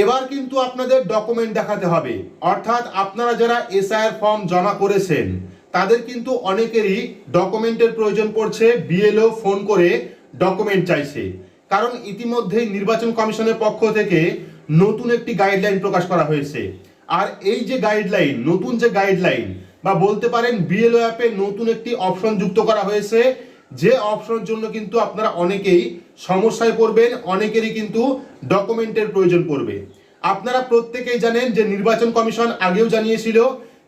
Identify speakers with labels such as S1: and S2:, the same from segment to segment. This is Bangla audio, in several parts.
S1: এবার কিন্তু আপনাদের ডকুমেন্ট দেখাতে হবে। অর্থাৎ আপনারা যারা এসআইআর ফর্ম জমা করেছেন, তাদের কিন্তু অনেকেরই ডকুমেন্টের প্রয়োজন পড়ছে বিএলও ফোন করে ডকুমেন্ট চাইছে। কারণ ইতিমধ্যেই নির্বাচন কমিশনের পক্ষ থেকে নতুন একটি গাইডলাইন প্রকাশ করা হয়েছে। আর এই যে গাইডলাইন নতুন যে গাইডলাইন বা বলতে পারেন বিএলও অ্যাপে নতুন একটি অপশন যুক্ত করা হয়েছে যে অপশনের জন্য কিন্তু আপনারা অনেকেই সমস্যায় পড়বেন, অনেকেরই কিন্তু ডকুমেন্টের প্রয়োজন পড়বে। আপনারা প্রত্যেকেই জানেন যে নির্বাচন কমিশন আগেও জানিয়েছিল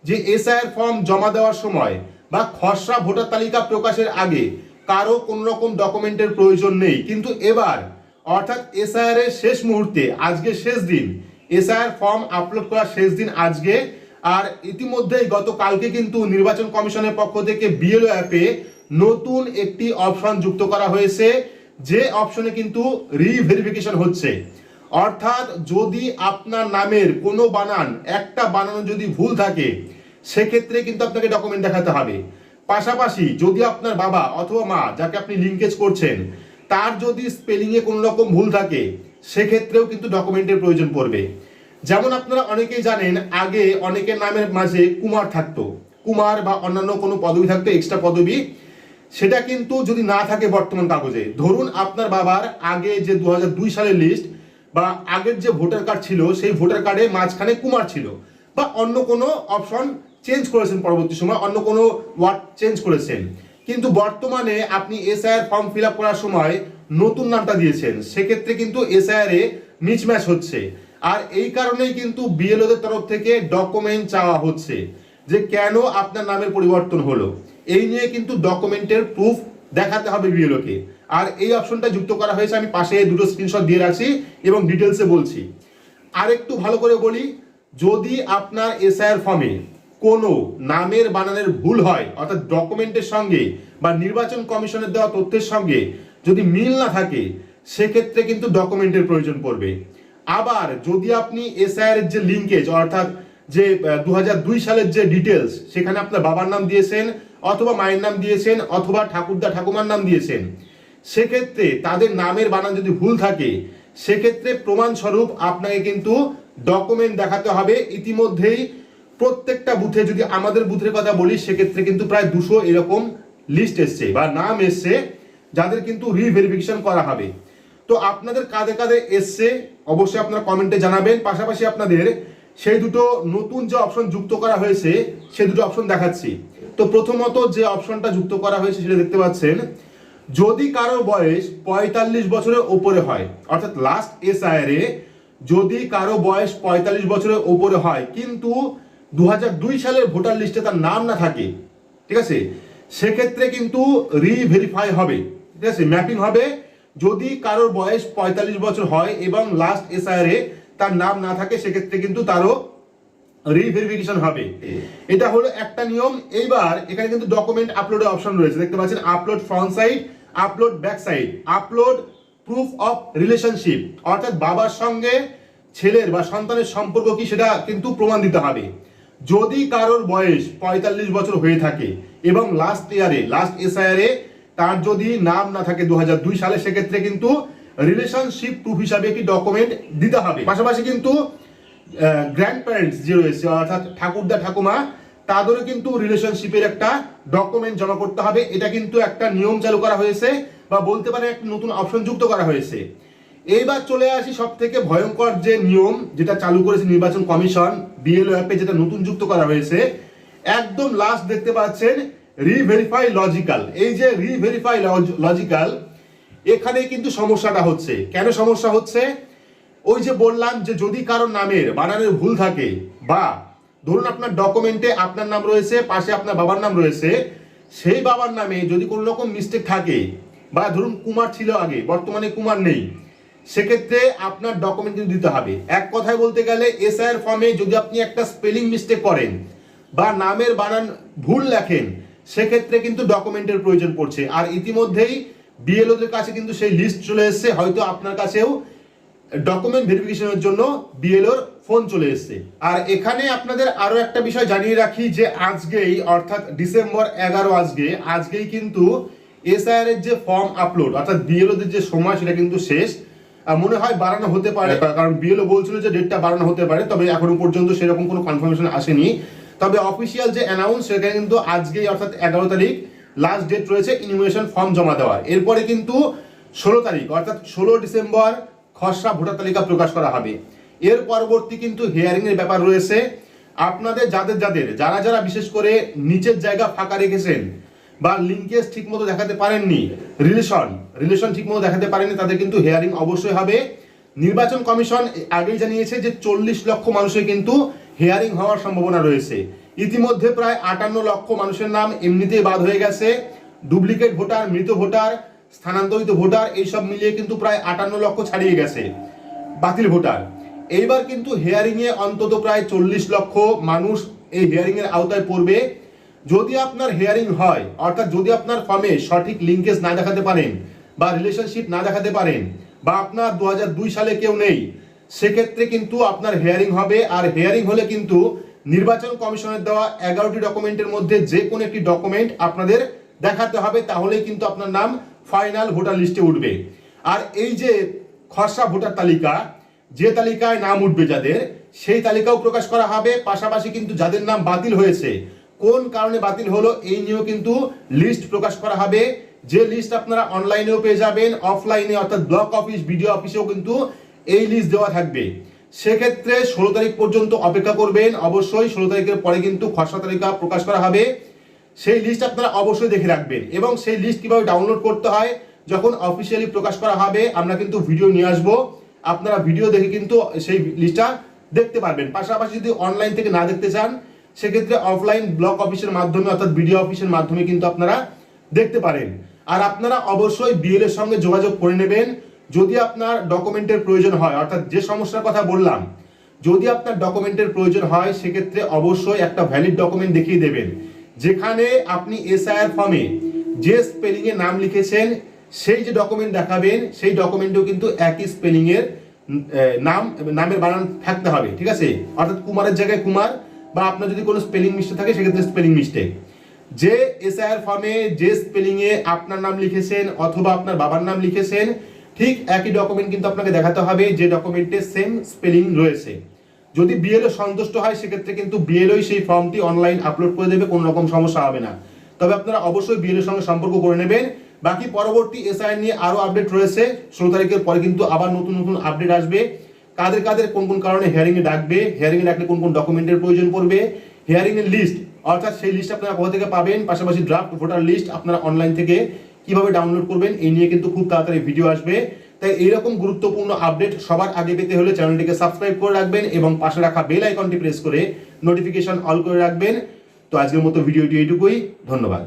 S1: যে এসআইআর ফর্ম জমা দেওয়ার সময় বা খসড়া ভোটার তালিকা প্রকাশের আগে কারও কোন রকম ডকুমেন্টের প্রয়োজন নেই। কিন্তু এবার, অর্থাৎ এসআইআর এর শেষ মুহূর্তে, আজকে শেষ দিন, এসআইআর ফর্ম আপলোড করার শেষ দিন আজকে, আর ইতিমধ্যেই গতকালকে কিন্তু নির্বাচন কমিশনের পক্ষ থেকে বিএলও অ্যাপে নতুন একটি অপশন যুক্ত করা হয়েছে, যে অপশনে কিন্তু রিভেরিফিকেশন হচ্ছে। অর্থাৎ যদি আপনার নামের কোনো বানান, একটা বানানো যদি ভুল থাকে, সেক্ষেত্রে কিন্তু আপনাকে ডকুমেন্ট দেখাতে হবে। পাশাপাশি যদি আপনার বাবা অথবা মা যাকে আপনি লিঙ্কেজ করছেন, তার যদি স্পেলিংয়ে কোনো রকম ভুল থাকে, সেক্ষেত্রেও কিন্তু ডকুমেন্টের প্রয়োজন পড়বে। যেমন আপনারা অনেকেই জানেন, আগে অনেকের নামের মাঝে কুমার থাকতো। কুমার বা অন্যান্য কোনো পদবি থাকতো এক্সট্রা পদবি। সেটা কিন্তু যদি না থাকে বর্তমান কাগজে। ধরুন আপনার বাবার আগে যে দু হাজার দুই সালের লিস্ট বা আগের যে ভোটার কার্ড ছিল, সেই ভোটার কার্ডে মাঝখানে কুমার ছিল বা অন্য কোনো অপশন চেঞ্জ করেছেন পরবর্তী সময়, অন্য কোনো ওয়ার্ড চেঞ্জ করেছেন। কিন্তু বর্তমানে আপনি এসআইআর ফর্ম ফিল করার সময় নতুন নামটা দিয়েছেন। সেক্ষেত্রে কিন্তু এসআইআর এ হচ্ছে। আর এই কারণেই কিন্তু বিএলওদের তরফ থেকে ডকুমেন্ট চাওয়া হচ্ছে। যে কেন আপনার নামের পরিবর্তন হলো? এই নিয়ে কিন্তু ডকুমেন্টের প্রুফ দেখাতে হবে বিএলওকে। আর এই অপশনটা যুক্ত করা হয়েছে, আমি পাশে দুটো স্ক্রিনশট দিয়ে রাখছি এবং ডিটেলসে বলছি। আর একটু ভালো করে বলি, যদি আপনার এসআইআর ফর্মে কোনো নামের বানানের ভুল হয়, অর্থাৎ ডকুমেন্টের সঙ্গে বা নির্বাচন কমিশনের দেওয়া তথ্যের সঙ্গে যদি মিল না থাকে, সেক্ষেত্রে কিন্তু ডকুমেন্টের প্রয়োজন পড়বে। আবার যদি আপনি এসআইআর যে লিঙ্কেজ অর্থাৎ যে দু হাজার দুই সালের যে ডিটেলস সেখানে আপনার বাবার নাম দিয়েছেন, অথবা মায়ের নাম দিয়েছেন, অথবা ঠাকুরদা ঠাকুমার নাম দিয়েছেন। সেক্ষেত্রে তাদের নামের বানান যদি ভুল থাকে, সেক্ষেত্রে প্রমাণস্বরূপ আপনাকে কিন্তু ডকুমেন্ট দেখাতে হবে। ইতিমধ্যেই প্রত্যেকটা বুথে যদি আমাদের বুথের কথা বলি, সেক্ষেত্রে কিন্তু প্রায় দুশো এরকম লিস্ট এসছে বা নাম এসছে, যাদের কিন্তু রিভেরিফিকেশন করা হবে। তো আপনাদের কাঁধে কাঁধে এসছে, অবশ্যই আপনারা কমেন্টে জানাবেন। পাশাপাশি আপনাদের সেই দুটো নতুন যে অপশন যুক্ত করা হয়েছে সে দুটো অপশন দেখাচ্ছি। তো প্রথমত যে অপশনটা যুক্ত করা হয়েছে সেটা দেখতে পাচ্ছেন, যদি কারও বয়স পঁয়তাল্লিশ বছরের ওপরে হয়, অর্থাৎ লাস্ট এস আয়ারে যদি কারও বয়স পঁয়তাল্লিশ বছরের ওপরে হয়, কিন্তু দু হাজার দুই সালের ভোটার লিস্টে তার নাম না থাকে, ঠিক আছে? সেক্ষেত্রে কিন্তু রিভেরিফাই হবে, ঠিক আছে? ম্যাপিং হবে। যদি কারোর বয়স পঁয়তাল্লিশ বছর হয় এবং লাস্ট এস এ তার নাম না থাকে সেক্ষেত্রে কিন্তু তারও রিভেরিফিকেশন হবে। এটা হলো একটা নিয়ম। এইবার এখানে কিন্তু ডকুমেন্ট আপলোডের অপশন রয়েছে। দেখতে পাচ্ছেন upload front side upload back side upload proof of relationship অর্থাৎ বাবার সঙ্গে ছেলের বা সন্তানের সম্পর্ক কি সেটা কিন্তু প্রমাণ দিতে হবে। যদি কারোর বয়স পঁয়তাল্লিশ বছর হয়ে থাকে এবং লাস্ট ইয়ারে লাস্ট এসআইআরে তার যদি নাম না থাকে দু হাজার দুই সালে সেক্ষেত্রে কিন্তু রিলেশনশিপ প্রুফ হিসাবে একটি ডকুমেন্ট দিতে হবে। পাশাপাশি কিন্তু গ্র্যান্ড প্যারেন্টস যে রয়েছে, অর্থাৎ ঠাকুরদা, ঠাকুমা, তাদেরও কিন্তু রিলেশনশিপের একটা ডকুমেন্ট জমা করতে হবে। এটা কিন্তু একটা নিয়ম চালু করা হয়েছে বা বলতে পারে একটা নতুন অপশন যুক্ত করা হয়েছে। এইবার চলে আসি সব থেকে ভয়ঙ্কর যে নিয়ম যেটা চালু করেছে নির্বাচন কমিশন বিএলও অ্যাপে যেটা নতুন যুক্ত করা হয়েছে, একদম লাস্ট দেখতে পাচ্ছেন রিভেরিফাই লজিক্যাল এই যে রিভেরিফাই লজিক্যাল এখানে কিন্তু সমস্যাটা হচ্ছে। কেন সমস্যা হচ্ছে? ওই যে বললাম যে যদি কারোর নামের বানানের ভুল থাকে বা ধরুন আপনার ডকুমেন্টে আপনার নাম রয়েছে, পাশে আপনার বাবার নাম রয়েছে, সেই বাবার নামে যদি কোনো রকম মিস্টেক থাকে বা ধরুন কুমার ছিল আগে, বর্তমানে কুমার নেই, সেক্ষেত্রে আপনার ডকুমেন্ট কিন্তু দিতে হবে। এক কথায় বলতে গেলে এসআইআর ফর্মে যদি আপনি একটা স্পেলিং মিস্টেক করেন বা নামের বানান ভুল লেখেন, সেক্ষেত্রে কিন্তু ডকুমেন্টের প্রয়োজন পড়ছে। আর ইতিমধ্যেই বিএলওদের কাছে কিন্তু সেই লিস্ট চলে এসেছে। হয়তো আপনার কাছেও ডকুমেন্ট ভেরিফিকেশনের জন্য বিএলওর ফোন চলে এসেছে। আর এখানে আপনাদের আরও একটা বিষয় জানিয়ে রাখি যে আজকেই অর্থাৎ ডিসেম্বর এগারো আজকে আজকেই কিন্তু এসআইআর এর যে ফর্ম আপলোড অর্থাৎ বিএলওদের যে সময় সেটা কিন্তু শেষ। মনে হয় বাড়ানো হতে পারে। কারণ বিএলও বলছিল যে ডেটটা বাড়ানো হতে পারে তবে এখনও পর্যন্ত সেরকম কোনো কনফার্মেশন আসেনি। তবে অফিসিয়াল যে অ্যানাউন্স সেখানে কিন্তু আজকেই অর্থাৎ এগারো তারিখ লাস্ট ডেট রয়েছে ইনভিটেশন ফর্ম জমা দেওয়ার। এরপরে কিন্তু ষোলো তারিখ, অর্থাৎ ষোলো ডিসেম্বর খসড়া ভোটার তালিকা প্রকাশ করা হবে। এর পরবর্তী কিন্তু হিয়ারিং এর ব্যাপার রয়েছে। আপনাদের, যাদের যাদের, যারা যারা বিশেষ করে নিচের জায়গা ফাঁকা রেখেছেন বা লিঙ্কেজ ঠিকমতো দেখাতে পারেননি রিলেশন রিলেশন ঠিকমতো দেখাতে পারেননি, তাদের কিন্তু হিয়ারিং অবশ্যই হবে। নির্বাচন কমিশন আগেই জানিয়েছে যে চল্লিশ লক্ষ মানুষের কিন্তু হিয়ারিং হওয়ার সম্ভাবনা রয়েছে। ইতিমধ্যে প্রায় আটান্ন লক্ষ মানুষের নাম এমনিতেই বাদ হয়ে গেছে। ডুপ্লিকেট ভোটার, মৃত ভোটার, স্থানান্তরিত ভোটার, এইসব মিলিয়ে কিন্তু প্রায় আটান্ন লক্ষ ছাড়িয়ে গেছে। বাতিল ভোটার। এইবার কিন্তু হিয়ারিং এ অন্তত প্রায় চল্লিশ লক্ষ মানুষ এই হিয়ারিং এর আওতায় পড়বে। যদি আপনার হিয়ারিং হয়, অর্থাৎ যদি আপনার ফর্মে সঠিক লিঙ্কেজ না দেখাতে পারেন বা রিলেশনশিপ না দেখাতে পারেন বা আপনার দু হাজার দুই সালে কেউ নেই, সেক্ষেত্রে কিন্তু আপনার হিয়ারিং হবে। আর হিয়ারিং হলে কিন্তু নির্বাচন কমিশনের দেওয়া এগারোটি ডকুমেন্টের মধ্যে যে কোনো একটি ডকুমেন্ট আপনাদের দেখাতে হবে, তাহলেই কিন্তু আপনার নাম ফাইনাল ভোটার লিস্টে উঠবে। আর এই যে খসড়া ভোটার তালিকা, যে তালিকায় নাম উঠবে যাদের, সেই তালিকাও প্রকাশ করা হবে। পাশাপাশি কিন্তু যাদের নাম বাতিল হয়েছে, কোন কারণে বাতিল হলো এই নিয়েও কিন্তু লিস্ট প্রকাশ করা হবে। যে লিস্ট আপনারা অনলাইনেও পেয়ে যাবেন, অফলাইনে অর্থাৎ ব্লক অফিস, বিডিও অফিসেও কিন্তু এই লিস্ট দেওয়া থাকবে। সেক্ষেত্রে ষোলো তারিখ পর্যন্ত অপেক্ষা করবেন। অবশ্যই ষোলো তারিখের পরে কিন্তু খসড়া তালিকা প্রকাশ করা হবে। সেই লিস্ট আপনারা অবশ্যই দেখে রাখবেন এবং সেই লিস্ট কীভাবে ডাউনলোড করতে হয়, যখন অফিসিয়ালি প্রকাশ করা হবে, আমরা কিন্তু ভিডিও নিয়ে আসব। আপনারা ভিডিও দেখে কিন্তু সেই লিস্টটা দেখতে পারবেন। পাশাপাশি যদি অনলাইন থেকে না দেখতে চান, সেক্ষেত্রে অফলাইন ব্লক অফিসের মাধ্যমে অর্থাৎ বিডিও অফিসের মাধ্যমে কিন্তু আপনারা দেখতে পারেন। আর আপনারা অবশ্যই বিএল এর সঙ্গে যোগাযোগ করে নেবেন। যদি আপনার ডকুমেন্টের প্রয়োজন হয়, অর্থাৎ যে সমস্যার কথা বললাম, যদি আপনার ডকুমেন্টের প্রয়োজন হয়, সেক্ষেত্রে অবশ্যই একটা ভ্যালিড ডকুমেন্ট দেখিয়ে দেবেন। যেখানে আপনি এসআইআর ফর্মে যে স্পেলিং এ নাম লিখেছেন, সেই যে ডকুমেন্ট দেখাবেন, সেই ডকুমেন্টেও কিন্তু একই স্পেলিং এর নাম, নামের বানান থাকতে হবে, ঠিক আছে? অর্থাৎ কুমারের জায়গায় কুমার, বা আপনার যদি কোনো স্পেলিং মিস্টেক থাকে, সেক্ষেত্রে স্পেলিং মিস্টেক যে এসআইআর ফর্মে যে স্পেলিং এ আপনার নাম লিখেছেন, অথবা আপনার বাবার নাম লিখেছেন ঠিক একই ডকুমেন্ট কিন্তু আপনাকে দেখাতে হবে, যে ডকুমেন্টে সেম স্পেলিং রয়েছে। যদি বিএলও সন্তুষ্ট হয়, সেক্ষেত্রে কিন্তু বিএলওই সেই ফর্মটি অনলাইন আপলোড করে দেবে, কোনো রকম সমস্যা হবে না। তবে আপনারা অবশ্যই বিএলওর সঙ্গে সম্পর্ক করে নেবেন। বাকি পরবর্তী এসআই নিয়ে আরও আপডেট রয়েছে। ষোলো তারিখের পরে কিন্তু আবার নতুন নতুন আপডেট আসবে। কাদের কাদের কোন কোন কারণে হিয়ারিং এ ডাকবে হিয়ারিং এ ডাকলে কোন কোন ডকুমেন্টের প্রয়োজন পড়বে হিয়ারিং এর লিস্ট অর্থাৎ সেই লিস্ট আপনারা কোথা থেকে পাবেন, পাশাপাশি ড্রাফট ভোটার লিস্ট আপনারা অনলাইন থেকে কীভাবে ডাউনলোড করবেন, এই নিয়ে কিন্তু খুব তাড়াতাড়ি ভিডিও আসবে। তাই এইরকম গুরুত্বপূর্ণ আপডেট সবার আগে পেতে হলে চ্যানেলটিকে সাবস্ক্রাইব করে রাখবেন এবং পাশে রাখা বেল আইকনটি প্রেস করে নোটিফিকেশন অল করে রাখবেন। তো আজকের মতো ভিডিওটি এইটুকুই, ধন্যবাদ।